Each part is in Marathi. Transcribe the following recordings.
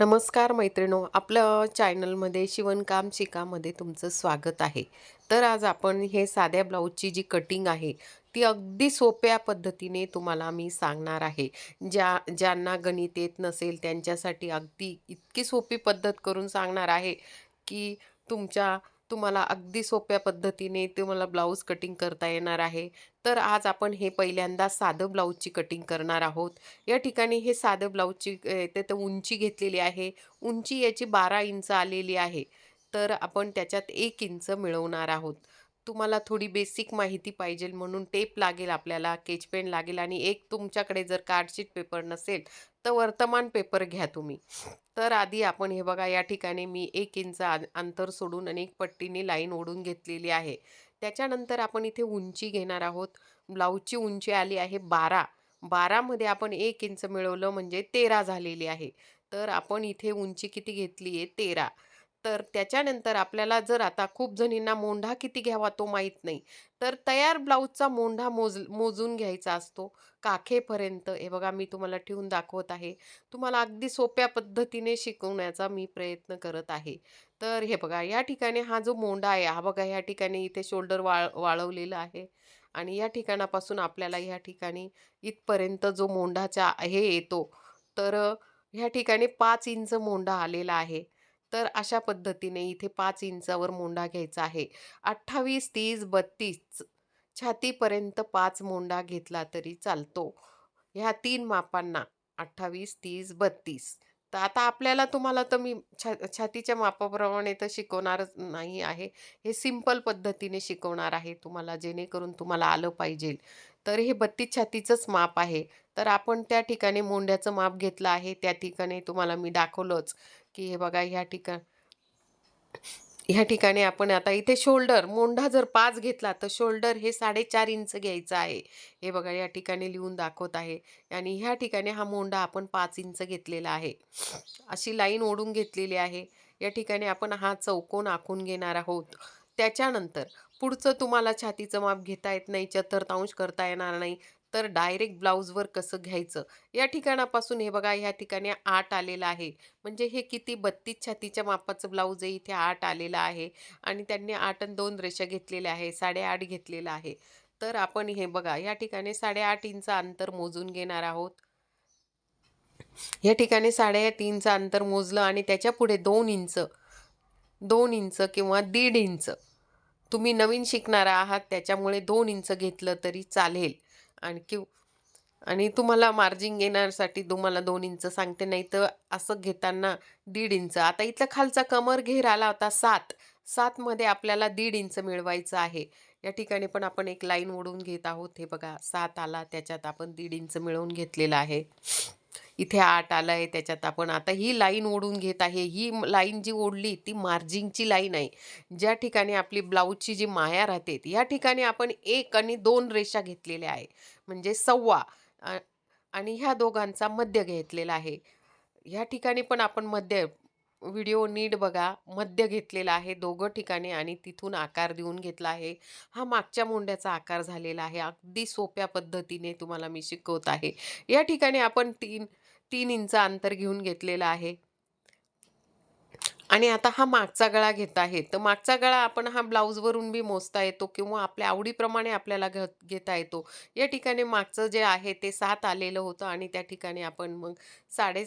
नमस्कार मैत्रिणो आपलं चॅनलमध्ये शिवणकाम शिकामध्ये तुमचं स्वागत आहे. तर आज आपण हे साध्या ब्लाऊजची जी कटिंग आहे ती अगदी सोप्या पद्धतीने तुम्हाला मी सांगणार आहे. ज्या ज्यांना गणित येत नसेल त्यांच्यासाठी अगदी इतकी सोपी पद्धत करून सांगणार आहे की तुमच्या तुम्हाला अगदी सोप्या पद्धतीने तुम्हाला ब्लाऊज कटिंग करता येणार आहे. तर आज आपण हे पहिल्यांदा साधं ब्लाऊजची कटिंग करणार आहोत. या ठिकाणी हे साधं ब्लाऊजची तर उंची घेतलेली आहे. उंची याची बारा इंच आलेली आहे. तर आपण त्याच्यात एक इंच मिळवणार आहोत. तुम्हाला थोडी बेसिक माहिती पाहिजे म्हणून टेप लागेल आपल्याला केचपेन लागेल आणि एक तुमच्याकडे जर कार्डशीट पेपर नसेल तर वर्तमान पेपर घ्या तुम्ही. तर आधी आपण हे बघा या ठिकाणी मी एक इंच आं- अंतर सोडून आणि एक पट्टीने लाईन ओढून घेतलेली आहे. त्याच्यानंतर आपण इथे उंची घेणार आहोत. ब्लाऊजची उंची आली आहे बारा. बारामध्ये आपण एक इंच मिळवलं म्हणजे तेरा झालेली आहे. तर आपण इथे उंची किती घेतली आहे तेरा. तर त्याच्यानंतर आपल्याला जर आता खूप जणींना मोंढा किती घ्यावा तो माहीत नाही तर तयार ब्लाऊजचा मोंढा मोज मोजून घ्यायचा असतो. काखेपर्यंत हे बघा मी तुम्हाला ठेवून दाखवत आहे. तुम्हाला अगदी सोप्या पद्धतीने शिकवण्याचा मी प्रयत्न करत आहे. तर हे बघा या ठिकाणी हा जो मोंढा आहे हा बघा या ठिकाणी इथे शोल्डर वाळ वाळवलेला आहे आणि या ठिकाणापासून आपल्याला ह्या ठिकाणी इथपर्यंत जो मोंढाचा हे येतो. तर ह्या ठिकाणी पाच इंच मोंढा आलेला आहे. तर अशा पद्धतीने इथे पाच इंचावर मोंडा घ्यायचा आहे. अठ्ठावीस तीस बत्तीस छातीपर्यंत पाच मोंडा घेतला तरी चालतो. ह्या तीन मापांना अठ्ठावीस तीस बत्तीस. तर आता आपल्याला तुम्हाला तर मी छा छातीच्या मापाप्रमाणे तर शिकवणारच नाही आहे. हे सिंपल पद्धतीने शिकवणार आहे तुम्हाला जेणेकरून तुम्हाला आलं पाहिजे तर हे बत्तीस छातीचंच माप आहे. तर आपण त्या ठिकाणी मोंढ्याचं माप घेतलं आहे. त्या ठिकाणी तुम्हाला मी दाखवलंच की हे बघा ह्या ठिकाण ह्या ठिकाणी आपण आता इथे शोल्डर मोंढा जर पाच घेतला तर शोल्डर हे साडेचार इंच घ्यायचं आहे. हे बघा या ठिकाणी लिहून दाखवत आहे. आणि ह्या ठिकाणी हा मोंढा आपण पाच इंच घेतलेला आहे. अशी लाईन ओढून घेतलेली आहे. या ठिकाणी आपण हा चौकोन आखून घेणार आहोत. त्याच्यानंतर पुढचं तुम्हाला छातीचं माप घेता येत नाही चतुर्थांश करता येणार नाही तर डायरेक्ट ब्लाऊजवर कसं घ्यायचं? या ठिकाणापासून हे बघा ह्या ठिकाणी आठ आलेलं आहे. म्हणजे हे किती बत्तीस छातीच्या मापाचं ब्लाऊज आहे इथे आठ आलेलं आहे आणि त्यांनी आठ आणि दोन रेषा घेतलेल्या आहे साडेआठ घेतलेलं आहे. तर आपण हे बघा या ठिकाणी साडेआठ इंच अंतर मोजून घेणार आहोत. या ठिकाणी साडेआठ इंच अंतर मोजलं आणि त्याच्या पुढे दोन इंच दोन इंच किंवा दीड इंच. तुम्ही नवीन शिकणार आहात त्याच्यामुळे दोन इंच घेतलं तरी चालेल. आणि आणि तुम्हाला मार्जिन घेण्यासाठी तुम्हाला दोन इंच सांगते नाही तर असं घेताना दीड इंच. आता इथला खालचा कमर घेर आला होता सात. सातमध्ये आपल्याला दीड इंच मिळवायचं आहे. या ठिकाणी पण आपण एक लाईन ओढून घेत आहोत. हे बघा सात आला त्याच्यात आपण दीड इंच मिळवून घेतलेला आहे. इथे आठ आलं आहे त्याच्यात आपण आता ही लाईन ओढून घेत आहे. ही लाईन जी ओढली ती मार्जिंगची लाईन आहे. ज्या ठिकाणी आपली ब्लाऊजची जी माया राहते या ठिकाणी आपण एक आणि दोन रेषा घेतलेल्या आहे. म्हणजे सव्वा आणि ह्या दोघांचा मध्य घेतलेला आहे. ह्या ठिकाणी पण आपण मध्य व्हिडिओ नीट बघा मध्य घेतलेला आहे दोघं ठिकाणी आणि तिथून आकार देऊन घेतला आहे. हा मागच्या मोंड्याचा आकार झालेला आहे. अगदी सोप्या पद्धतीने तुम्हाला मी शिकवत आहे. या ठिकाणी आपण तीन तीन इंच अंतर घेऊन घेतलेला आहे. आणि आता हा मागचा गळा घेत आहे. तर मागचा गळा आपण हा ब्लाऊजवरून बी मोजता येतो किंवा आपल्या आवडीप्रमाणे आपल्याला घ घेता येतो. या ठिकाणी मागचं जे आहे ते सात आलेलं होतं आणि त्या ठिकाणी आपण मग साडे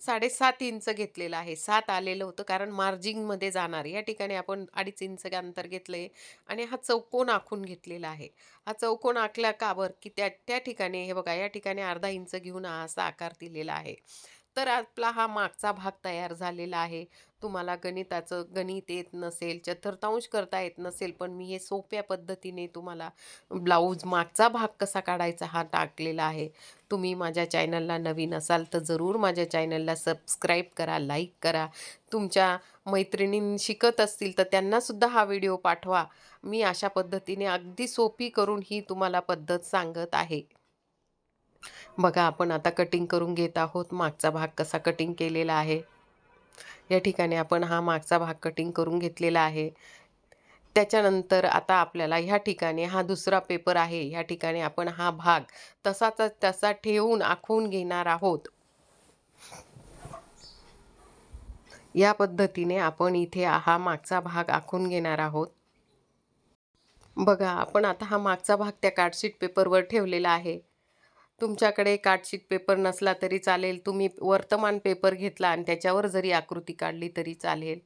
साडेसात इंच घेतलेलं आहे. सात आलेलं होतं कारण मार्जिंगमध्ये जाणार. या ठिकाणी आपण अडीच इंच अंतर घेतलं आहे आणि हा चौकोन आखून घेतलेला आहे. हा चौकोन आखला का बरं? की त्या त्या ठिकाणी हे बघा या ठिकाणी अर्धा इंच घेऊन हा असा आकार दिलेला आहे. तर आपला हा मागचा भाग तयार झालेला आहे. तुम्हाला गणिताचं गणित येत नसेल चतुर्थांश करता येत नसेल पण मी हे सोप्या पद्धतीने तुम्हाला ब्लाऊज मागचा भाग कसा काढायचा हा टाकलेला आहे. तुम्ही माझ्या चॅनलला नवीन असाल तर जरूर माझ्या चॅनलला सबस्क्राईब करा लाईक करा. तुमच्या मैत्रिणीं शिकत असतील तर त्यांनासुद्धा हा व्हिडिओ पाठवा. मी अशा पद्धतीने अगदी सोपी करून ही तुम्हाला पद्धत सांगत आहे. बघा आपण आता कटिंग करून घेत आहोत. मागचा भाग कसा कटिंग केलेला आहे? या ठिकाणी आपण हा मागचा भाग कटिंग करून घेतलेला आहे. त्याच्यानंतर आता आपल्याला ह्या ठिकाणी हा दुसरा पेपर आहे. ह्या ठिकाणी आपण हा भाग तसाच तसा ठेवून आखून घेणार आहोत. या पद्धतीने आपण इथे हा मागचा भाग आखून घेणार आहोत. बघा आपण आता हा मागचा भाग त्या कार्डशीट पेपरवर ठेवलेला आहे. तुमच्याकडे कार्डशीट पेपर नसला तरी चालेल. तुम्ही वर्तमान पेपर घेतला आणि त्याच्यावर जरी आकृती काढली तरी चालेल.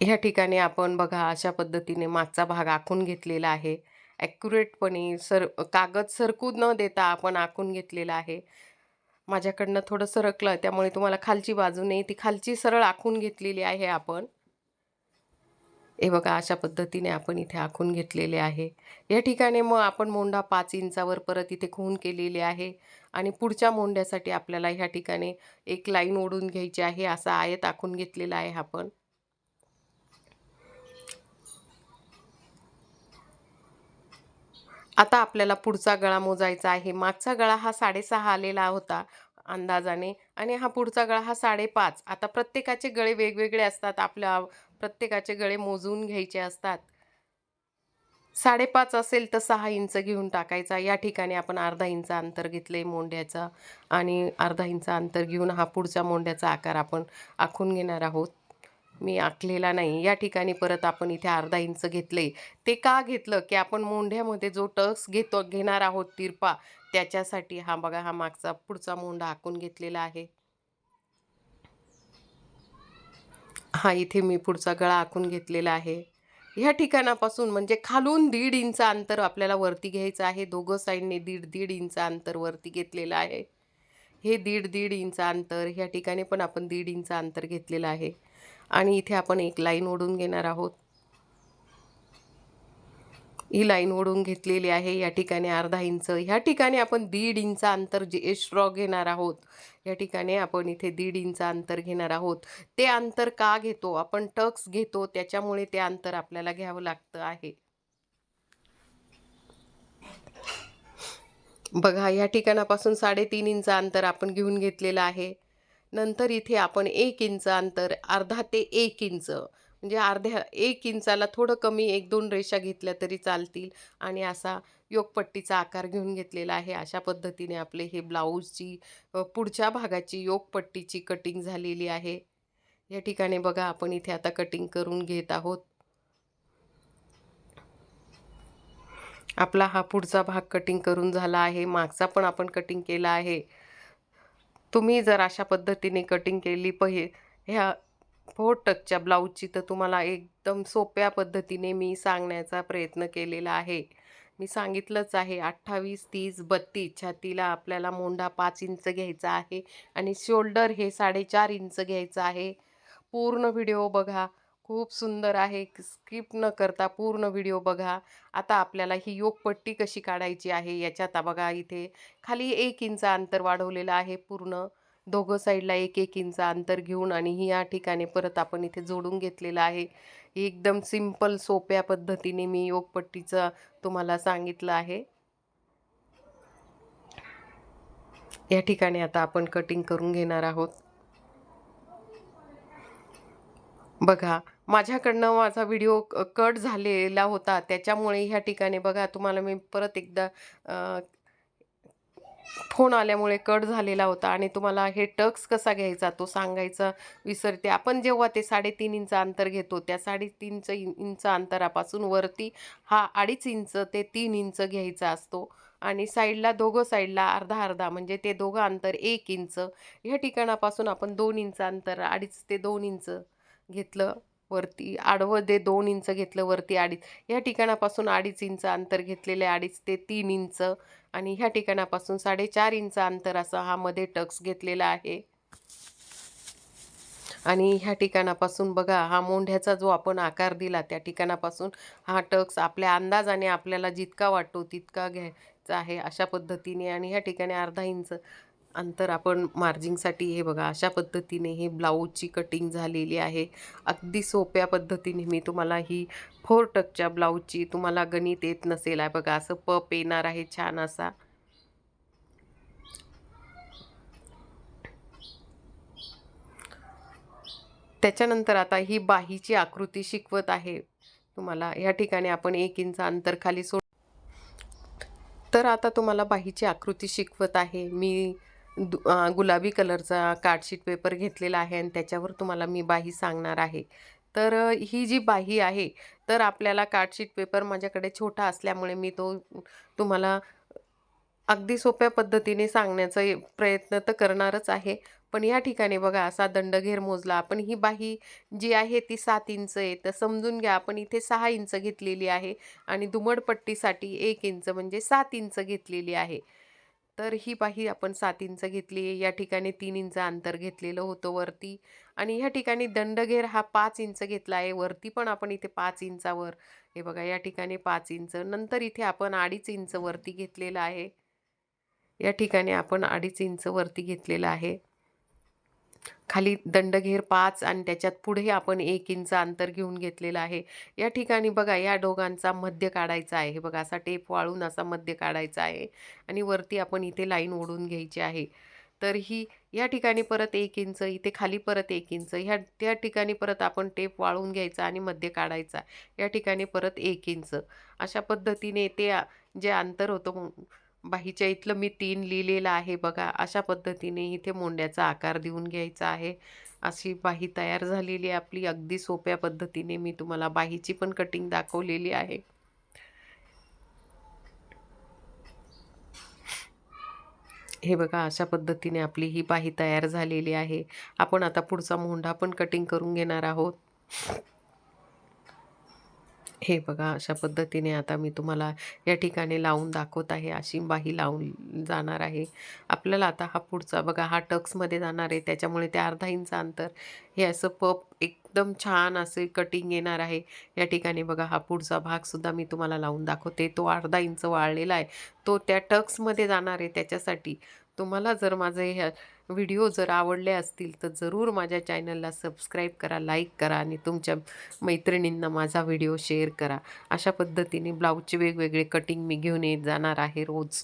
ह्या ठिकाणी आपण बघा अशा पद्धतीने मागचा भाग आखून घेतलेला आहे. ॲक्युरेटपणे सर कागद सरकू न देता आपण आखून घेतलेला आहे. माझ्याकडनं थोडं सरकलं त्यामुळे तुम्हाला खालची बाजू नाही ती खालची सरळ आखून घेतलेली आहे आपण. हे बघा अशा पद्धतीने आपण इथे आखून घेतलेले आहे. या ठिकाणी मग आपण मोंडा पाच इंचावर परत इथे खून केलेले आहे आणि पुढच्या मोंड्यासाठी आपल्याला ह्या ठिकाणी एक लाईन ओढून घ्यायची आहे असा आयत आखून घेतलेला आहे आपण. आता आपल्याला पुढचा गळा मोजायचा आहे. मागचा गळा हा साडेसहा आलेला होता अंदाजाने आणि हा पुढचा गळा हा साडेपाच. आता प्रत्येकाचे गळे वेगवेगळे असतात. आपल्या प्रत्येकाचे गळे मोजून घ्यायचे असतात. साडेपाच असेल तर सहा इंच घेऊन टाकायचा. या ठिकाणी आपण अर्धा इंच अंतर घेतले मोंड्याचा आणि अर्धा इंच अंतर घेऊन हा पुढच्या मोंड्याचा आकार आपण आखून घेणार आहोत. मी आखलेला नाही. या ठिकाणी परत आपण इथे अर्धा इंच घेतले ते का घेतलं? की आपण मोंढ्यामध्ये जो टक्स घेतो घेणार आहोत तिरपा त्याच्यासाठी हा बघा हा मागचा पुढचा मोंढा आखून घेतलेला आहे. हा इथे मी पुढचा गळा आखून घेतलेला आहे. ह्या ठिकाणापासून म्हणजे खालून दीड इंच अंतर आपल्याला वरती घ्यायचं आहे. दोघं साईडने दीड दीड इंच अंतर वरती घेतलेलं आहे. हे दीड दीड इंच अंतर ह्या ठिकाणी पण आपण दीड इंच अंतर घेतलेलं आहे. आणि इथे आपण एक लाईन ओढून घेणार आहोत. ही लाईन ओढून घेतलेली आहे. या ठिकाणी अर्धा इंच ह्या ठिकाणी आपण दीड इंच अंतर जे स्ट्रॉ घेणार आहोत या ठिकाणी आपण इथे दीड इंच अंतर घेणार आहोत. ते अंतर का घेतो? आपण टक्स घेतो त्याच्यामुळे ते अंतर आपल्याला घ्यावं लागतं आहे. बघा या ठिकाणापासून साडेतीन इंच अंतर आपण घेऊन घेतलेलं आहे. नंतर इथे आपण एक इंच अंतर अर्धा ते एक इंच. म्हणजे अर्ध्या एक इंचाला थोडं कमी एक दोन रेषा घेतल्या तरी चालतील. आणि असा योगपट्टीचा आकार घेऊन घेतलेला आहे. अशा पद्धतीने आपले हे ब्लाऊजची पुढच्या भागाची योगपट्टीची कटिंग झालेली आहे. या ठिकाणी बघा आपण इथे आता कटिंग करून घेत आहोत. आपला हा पुढचा भाग कटिंग करून झाला आहे. मागचा पण आपण कटिंग केला आहे. तुम्ही जर अशा पद्धतीने कटिंग केली पहि ह्या फोर टकच्या ब्लाऊजची तर तुम्हाला एकदम सोप्या पद्धतीने मी सांगण्याचा प्रयत्न केलेला आहे. मी सांगितलंच आहे अठ्ठावीस तीस बत्तीस छातीला आपल्याला मोंढा पाच इंच घ्यायचा आहे आणि शोल्डर हे साडेचार इंच घ्यायचं आहे. पूर्ण व्हिडिओ बघा. खूप सुंदर आहे. स्किप न करता पूर्ण व्हिडिओ बघा. आता आपल्याला ही योगपट्टी कशी काढायची आहे याच्यात बघा इथे खाली एक इंच अंतर वाढवलेलं आहे पूर्ण. दोघं साईडला एक एक इंच अंतर घेऊन आणि ही या ठिकाणी परत आपण इथे जोडून घेतलेलं आहे. एकदम सिंपल सोप्या पद्धतीने मी योगपट्टीचं तुम्हाला सांगितलं आहे. या ठिकाणी आता आपण कटिंग करून घेणार आहोत. बघा माझ्याकडनं माझा व्हिडिओ कट झालेला होता. त्याच्यामुळे ह्या ठिकाणी बघा तुम्हाला मी परत एकदा फोन आल्यामुळे कट झालेला होता आणि तुम्हाला हे टक्स कसा घ्यायचा तो सांगायचा विसरते. आपण जेव्हा ते साडेतीन इंच अंतर घेतो त्या साडेतीनच इंच अंतरापासून वरती हा अडीच इंच ते तीन इंच घ्यायचा असतो आणि साईडला दोघं साईडला अर्धा अर्धा म्हणजे ते दोघं अंतर एक इंच. ह्या ठिकाणापासून आपण दोन इंच अंतर अडीच ते दोन इंच घेतलं. वरती आडवं दे दोन इंच घेतलं वरती अडीच. ह्या ठिकाणापासून अडीच इंच अंतर घेतलेले अडीच ते तीन इंच आणि ह्या ठिकाणापासून साडेचार इंच अंतर असा हा मध्ये टक्स घेतलेला आहे. आणि ह्या ठिकाणापासून बघा हा मोंढ्याचा जो आपण आकार दिला त्या ठिकाणापासून हा टक्स आपल्या अंदाजाने आपल्याला जितका वाटतो तितका घ्यायचा आहे अशा पद्धतीने आणि ह्या ठिकाणी अर्धा इंच अंतर आपण मार्जिंगसाठी हे बघा अशा पद्धतीने हे ब्लाऊजची कटिंग झालेली आहे. अगदी सोप्या पद्धतीने मी तुम्हाला ही फोर टकच्या ब्लाऊजची तुम्हाला गणित येत नसेल. आहे बघा असं पप येणार आहे छान असा. त्याच्यानंतर आता ही बाहीची आकृती शिकवत आहे. तुम्हाला या ठिकाणी आपण एक इंच अंतर खाली सोड तर आता तुम्हाला बाहीची आकृती शिकवत आहे. मी दु गुलाबी कलरचा कार्डशीट पेपर घेतलेला आहे आणि त्याच्यावर तुम्हाला मी बाही सांगणार आहे. तर ही जी बाही आहे तर आपल्याला कार्डशीट पेपर माझ्याकडे छोटा असल्यामुळे मी तो तुम्हाला अगदी सोप्या पद्धतीने सांगण्याचा प्रयत्न तर करणारच आहे. पण या ठिकाणी बघा असा दंडघेर मोजला. आपण ही बाही जी आहे ती सात इंच आहे. तर समजून घ्या आपण इथे सहा इंच घेतलेली आहे आणि दुमडपट्टीसाठी एक इंच म्हणजे सात इंच घेतलेली आहे. तर ही पाही आपण सात इंच घेतली आहे या ठिकाणी तीन इंच अंतर घेतलेलं होतं वरती आणि ह्या ठिकाणी दंडघेर हा पाच इंच घेतला आहे. वरती पण आपण इथे पाच इंचावर हे बघा या ठिकाणी पाच इंच. नंतर इथे आपण अडीच इंच वरती घेतलेलं आहे. या ठिकाणी आपण अडीच इंच वरती घेतलेलं आहे. खाली दंडघेर पाच आणि त्याच्यात पुढे आपण एक इंच अंतर घेऊन घेतलेलं आहे. या ठिकाणी बघा या दोघांचा मध्य काढायचा आहे. बघा असा टेप वाळून असा मध्य काढायचा आहे आणि वरती आपण इथे लाईन ओढून घ्यायची आहे. तर ही या ठिकाणी परत एक इंच इथे खाली परत एक इंच ह्या त्या ठिकाणी परत आपण टेप वाळून घ्यायचा आणि मध्य काढायचा. या ठिकाणी परत एक इंच. अशा पद्धतीने ते जे अंतर होतं बाहीच्या इथलं मी तीन लिहिलेलं आहे बघा अशा पद्धतीने इथे मोंड्याचा आकार देऊन घ्यायचा आहे. अशी बाही तयार झालेली आहे आपली अगदी सोप्या पद्धतीने मी तुम्हाला बाहीची पण कटिंग दाखवलेली आहे. हे बघा अशा पद्धतीने आपली ही बाही तयार झालेली आहे. आपण आता पुढचा मोंढा पण कटिंग करून घेणार आहोत. हे बघा अशा पद्धतीने आता मी तुम्हाला या ठिकाणी लावून दाखवत आहे अशी बाही लावून जाणार आहे. आपल्याला आता हा पुढचा बघा हा टक्समध्ये जाणार आहे. त्याच्यामुळे ते अर्धा इंच अंतर हे असं पप एकदम छान असे कटिंग येणार आहे. या ठिकाणी बघा हा पुढचा भागसुद्धा मी तुम्हाला लावून दाखवते. तो अर्धा इंच वाळलेला आहे. तो त्या टक्समध्ये जाणार आहे त्याच्यासाठी. तुम्हाला जर माझं ह्या व्हिडिओ जर आवडले असतील तर जरूर माझ्या चॅनलला सबस्क्राईब करा लाईक करा आणि तुमच्या मैत्रिणींना माझा व्हिडिओ शेअर करा. अशा पद्धतीने ब्लाऊजचे वेगवेगळे कटिंग मी घेऊन येत जाणार आहे रोज.